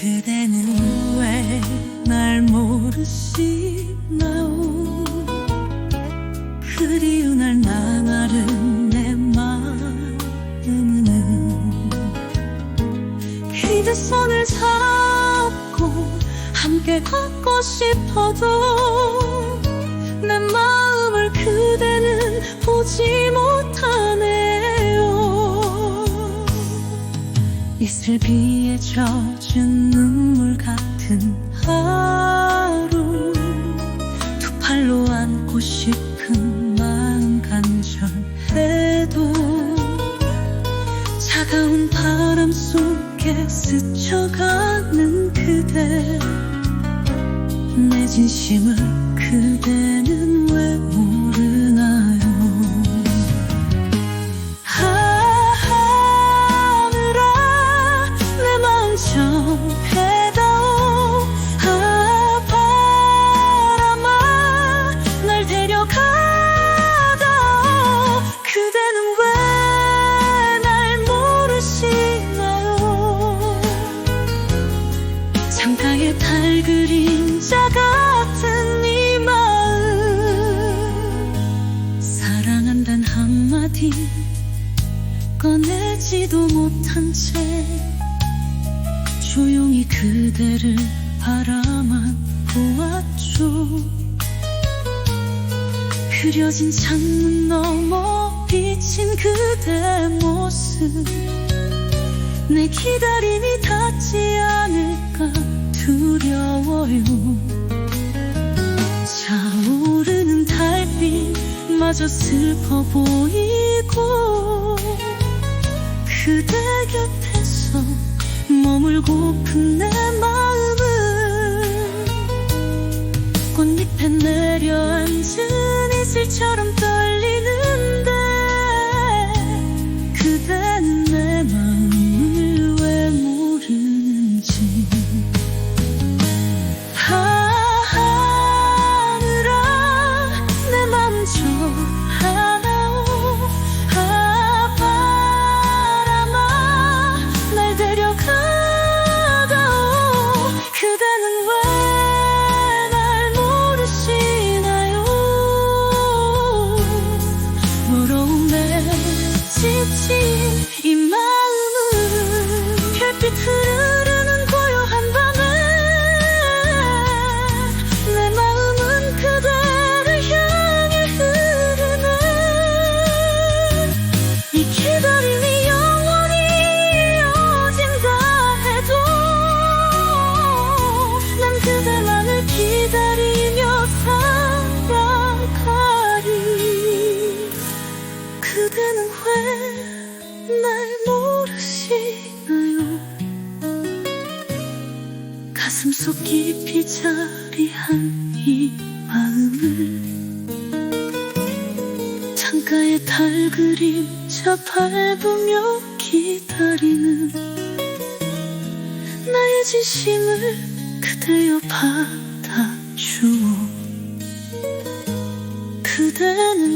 그대는 왜 날 모르시나요? 그리운 날 나가는 내 마음은 그대 손을 잡고 함께 걷고 싶어도 이슬 비에 젖은 눈물 같은 하루. 두 팔로 안고 싶은 마음 간절해도 차가운 바람 속에 스쳐가는 그대. 내 진심을 그대는 꺼내지도 못한 채 조용히 그대를 바라만 보았죠. 그려진 창문 너머 비친 그대 모습 내 기다림이 닿지 않을까 두려워요. 차오르는 달빛마저 슬퍼 보이고 그대 곁에서 머물고픈 내 마음은 꽃잎에 내려앉은 이슬처럼 떨 지친 속 깊이 자리한 이 마음을 창가의 달 그림자 밟으며 기다리는 나의 진심을 그대여 받아주오 그대는